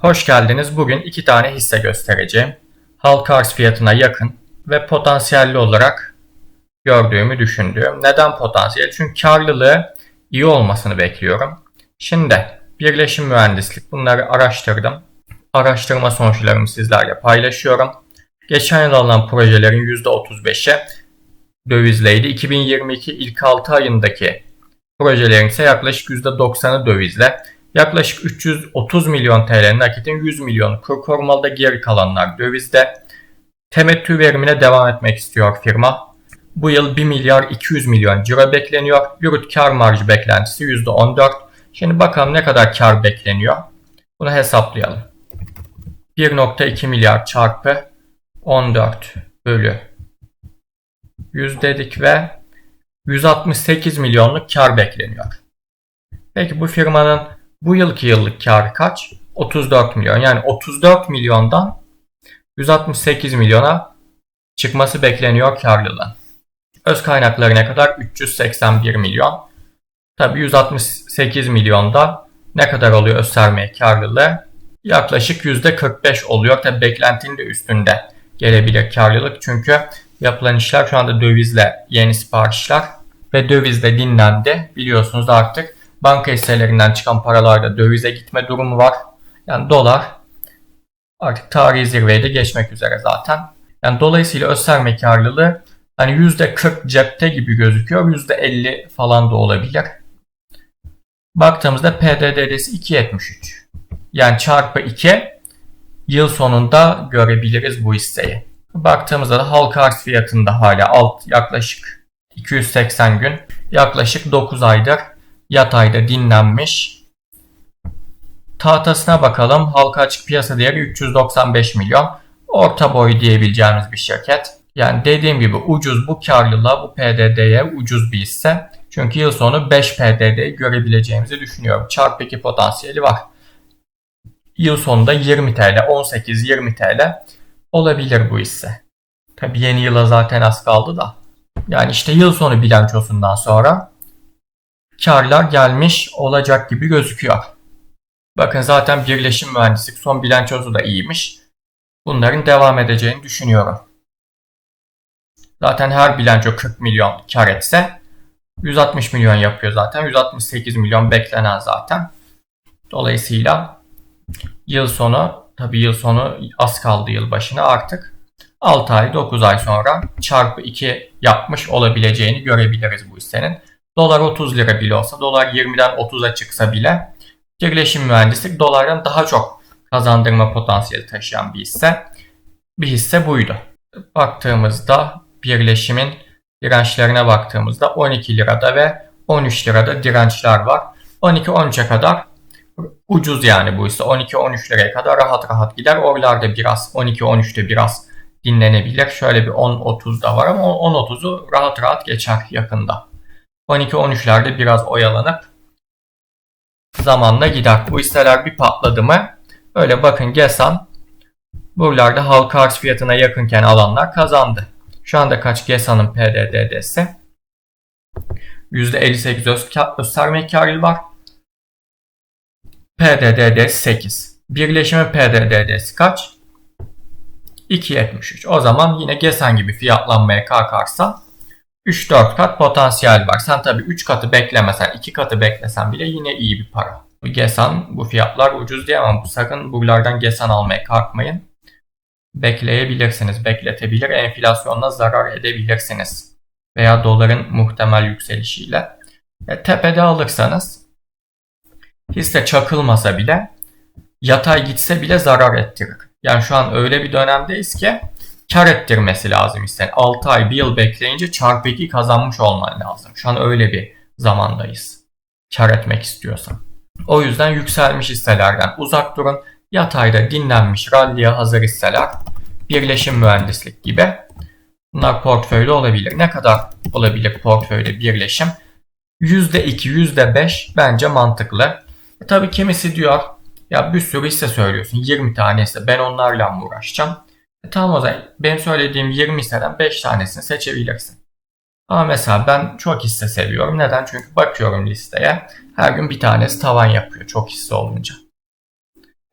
Hoş geldiniz. Bugün iki tane hisse göstereceğim. Halka arz fiyatına yakın ve potansiyelli olarak gördüğümü düşündüğüm. Neden potansiyel? Çünkü karlılığı iyi olmasını bekliyorum. Şimdi birleşim mühendislik bunları araştırdım. Araştırma sonuçlarımı sizlerle paylaşıyorum. Geçen yıl alınan projelerin %35'i dövizleydi. 2022 ilk 6 ayındaki projelerin ise yaklaşık %90'ı dövizle. Yaklaşık 330 milyon TL nakitin 100 milyon kur korumalıda geri kalanlar dövizde. Temettü verimine devam etmek istiyor firma. Bu yıl 1 milyar 200 milyon ciro bekleniyor. Brüt kar marjı beklentisi %14. Şimdi bakalım ne kadar kar bekleniyor. Bunu hesaplayalım. 1.2 milyar çarpı 14 bölü 100 dedik ve 168 milyonluk kar bekleniyor. Peki bu firmanın bu yılki yıllık karı kaç? 34 milyon. Yani 34 milyondan 168 milyona çıkması bekleniyor karlılığın. Öz kaynakları ne kadar? 381 milyon. Tabi 168 milyonda ne kadar oluyor öz sermaye karlılığı? Yaklaşık %45 oluyor. Tabi beklentinin de üstünde gelebilir karlılık. Çünkü yapılan işler şu anda dövizle yeni siparişler ve dövizde dinlendi. Biliyorsunuz artık banka hisselerinden çıkan paralarda dövize gitme durumu var. Yani dolar artık tarihi zirveyi de geçmek üzere zaten. Yani dolayısıyla öz sermaye karlılığı hani %40 cepte gibi gözüküyor. %50 falan da olabilir. Baktığımızda PDD'si 2.73. Yani çarpı 2 yıl sonunda görebiliriz bu hisseyi. Baktığımızda da halka arz fiyatında hala alt yaklaşık 280 gün yaklaşık 9 aydır yatayda dinlenmiş. Tahtasına bakalım. Halka açık piyasa değeri 395 milyon. Orta boy diyebileceğimiz bir şirket. Yani dediğim gibi ucuz bu karlılığa bu PDD'ye ucuz bir hisse. Çünkü yıl sonu 5 PDD'yi görebileceğimizi düşünüyorum. Çarpı 2 potansiyeli var. Yıl sonunda 20 TL, 18-20 TL olabilir bu hisse. Tabi yeni yıla zaten az kaldı da. Yani işte yıl sonu bilançosundan sonra karlar gelmiş olacak gibi gözüküyor. Bakın zaten birleşim mühendislik son bilançosu da iyiymiş. Bunların devam edeceğini düşünüyorum. Zaten her bilanço 40 milyon kar etse 160 milyon yapıyor zaten. 168 milyon beklenen zaten. Dolayısıyla yıl sonu tabi yıl sonu az kaldı yıl başına artık 6 ay 9 ay sonra çarpı 2 yapmış olabileceğini görebiliriz bu hissenin. Dolar 30 lira bile olsa, dolar 20'den 30'a çıksa bile birleşim mühendislik dolardan daha çok kazandırma potansiyeli taşıyan bir hisse. Bir hisse buydu. Baktığımızda birleşimin dirençlerine baktığımızda 12 lirada ve 13 lirada dirençler var. 12-13'e kadar ucuz yani bu hisse. 12-13 liraya kadar rahat rahat gider. Oralarda biraz 12-13'te biraz dinlenebilir. Şöyle bir 10-30 da var ama 10-30'u rahat rahat geçer yakında. 12-13'lerde biraz oyalanıp zamanla gider. Bu hisseler bir patladı mı öyle bakın GESAN buralarda halka arz fiyatına yakınken alanlar kazandı. Şu anda kaç GESAN'ın PDD'si? %58 öz, sermaye karlılığı var. PDD'si 8. Birleşimin PDD'si kaç? 2.73. O zaman yine GESAN gibi fiyatlanmaya kalkarsa 3-4 kat potansiyel var. Sen tabii 3 katı beklemesen, 2 katı beklesen bile yine iyi bir para. GESAN bu fiyatlar ucuz diyemem. Bu sakın buralardan GESAN almaya kalkmayın. Bekleyebilirsiniz, bekletebilir, enflasyonla zarar edebilirsiniz. Veya doların muhtemel yükselişiyle. E, tepede alırsanız hisse çakılmasa bile yatay gitse bile zarar ettirir. Yani şu an öyle bir dönemdeyiz ki kar ettirmesi lazım hissenin. 6 ay 1 yıl bekleyince çarpı 2 kazanmış olman lazım. Şu an öyle bir zamandayız. Kar etmek istiyorsan. O yüzden yükselmiş hisselerden uzak durun. Yatayda dinlenmiş ralliye hazır hisseler birleşim mühendislik gibi bunlar portföyde olabilir. Ne kadar olabilir portföyde birleşim? %2, %5 bence mantıklı. E tabii kimisi diyor ya bir sürü hisse söylüyorsun 20 tane hisse ben onlarla mı uğraşacağım? E tamam o zaman benim söylediğim 20 hisseden 5 tanesini seçebilirsin. Ama mesela ben çok hisse seviyorum. Neden? Çünkü bakıyorum listeye. Her gün bir tanesi tavan yapıyor çok hisse olunca.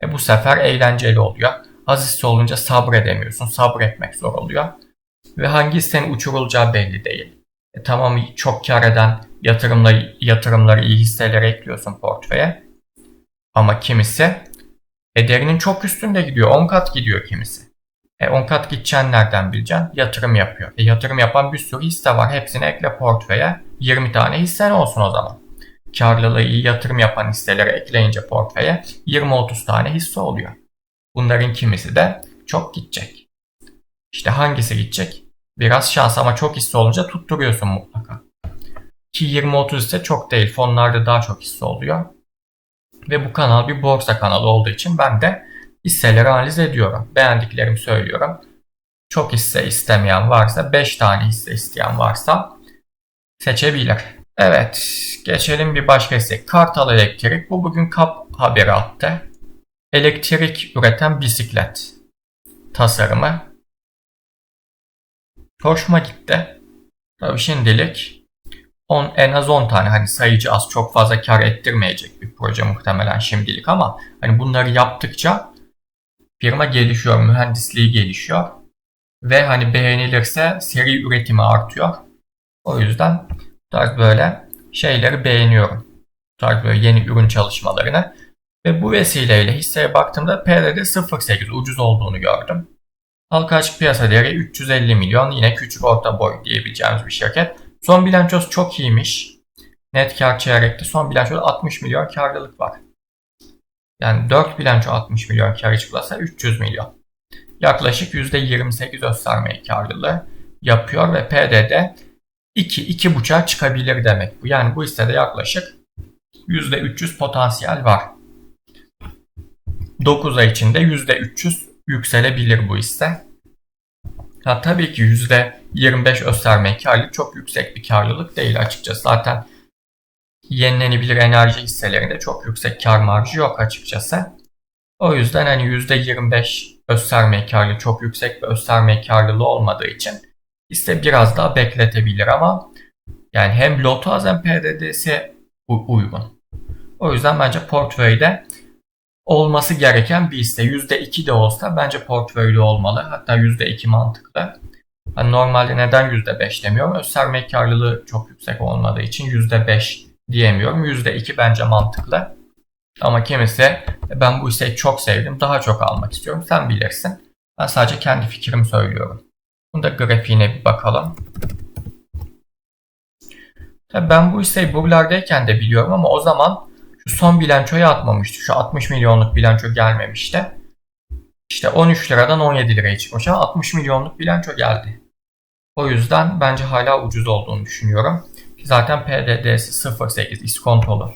E bu sefer eğlenceli oluyor. Az hisse olunca sabredemiyorsun. Sabretmek zor oluyor. Ve hangi hissenin uçurulacağı belli değil. E tamam çok kar eden yatırımları, yatırımları iyi hisselere ekliyorsun portföye. Ama kimisi ederinin çok üstünde gidiyor. 10 kat gidiyor kimisi. E 10 kat gideceğin nereden bileceksin? Yatırım yapıyor. E yatırım yapan bir sürü hisse var. Hepsini ekle portföye. 20 tane hissen olsun o zaman. Karlılığı iyi yatırım yapan hisseleri ekleyince portföye 20-30 tane hisse oluyor. Bunların kimisi de çok gidecek. İşte hangisi gidecek? Biraz şans ama çok hisse olunca tutturuyorsun mutlaka. Ki 20-30 hisse çok değil. Fonlarda daha çok hisse oluyor. Ve bu kanal bir borsa kanalı olduğu için ben de hisseleri analiz ediyorum. Beğendiklerimi söylüyorum. Çok hisse istemeyen varsa, 5 tane hisse isteyen varsa seçebilir. Evet, geçelim bir başka hisse. Kartal Elektrik. Bu bugün kap haberi attı. Elektrik üreten bisiklet tasarımı. Hoşuma gitti. Tabii şimdilik 10, en az 10 tane hani sayıcı az çok fazla kar ettirmeyecek bir proje muhtemelen şimdilik ama hani bunları yaptıkça firma gelişiyor, mühendisliği gelişiyor ve hani beğenilirse seri üretimi artıyor. O yüzden bu tarz böyle şeyleri beğeniyorum. Bu tarz böyle yeni ürün çalışmalarını. Ve bu vesileyle hisseye baktığımda PRD 0.8 ucuz olduğunu gördüm. Halka açık piyasa değeri 350 milyon yine küçük orta boy diyebileceğimiz bir şirket. Son bilançosu çok iyiymiş. Net kar çeyrekte son bilançoda 60 milyon karlılık var. Yani 4 bilanço 60 milyon kar açıklasa 300 milyon. Yaklaşık %28 göstermeyi karlılığı yapıyor ve PDD 2-2.5'a çıkabilir demek bu. Yani bu hissede yaklaşık %300 potansiyel var. 9 ay içinde %300 yükselebilir bu hisse. Ha, tabii ki %25 gösterme karlılık çok yüksek bir karlılık değil açıkçası. Zaten yenilenebilir enerji hisselerinde çok yüksek kar marjı yok açıkçası. O yüzden hani %25 gösterme karlılığı çok yüksek bir gösterme karlılığı olmadığı için hisse biraz daha bekletebilir ama yani hem lotu az hem PDD'si uygun. O yüzden bence portföyde olması gereken bir hisse. %2 de olsa bence portföyde olmalı. Hatta %2 mantıklı. Ben normalde neden %5 demiyorum? Gösterme karlılığı çok yüksek olmadığı için %5 diyemiyorum. %2 bence mantıklı. Ama kimisi ben bu hisseyi çok sevdim daha çok almak istiyorum. Sen bilirsin. Ben sadece kendi fikrimi söylüyorum. Bunda grafiğine bir bakalım. Tabii ben bu hisseyi buralardayken de biliyorum ama o zaman şu son bilançoya atmamıştı. Şu 60 milyonluk bilanço gelmemişti. İşte 13 liradan 17 liraya çıkmış ama 60 milyonluk bilanço geldi. O yüzden bence hala ucuz olduğunu düşünüyorum. Zaten PDD'si 0.8 iskontolu.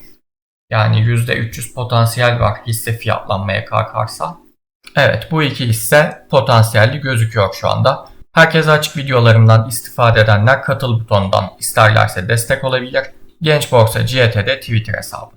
Yani %300 potansiyel var hisse fiyatlanmaya kalkarsa. Evet bu iki hisse potansiyelli gözüküyor şu anda. Herkese açık videolarımdan istifade edenler katıl butonundan isterlerse destek olabilir. Genç Borsa GT'de Twitter hesabı.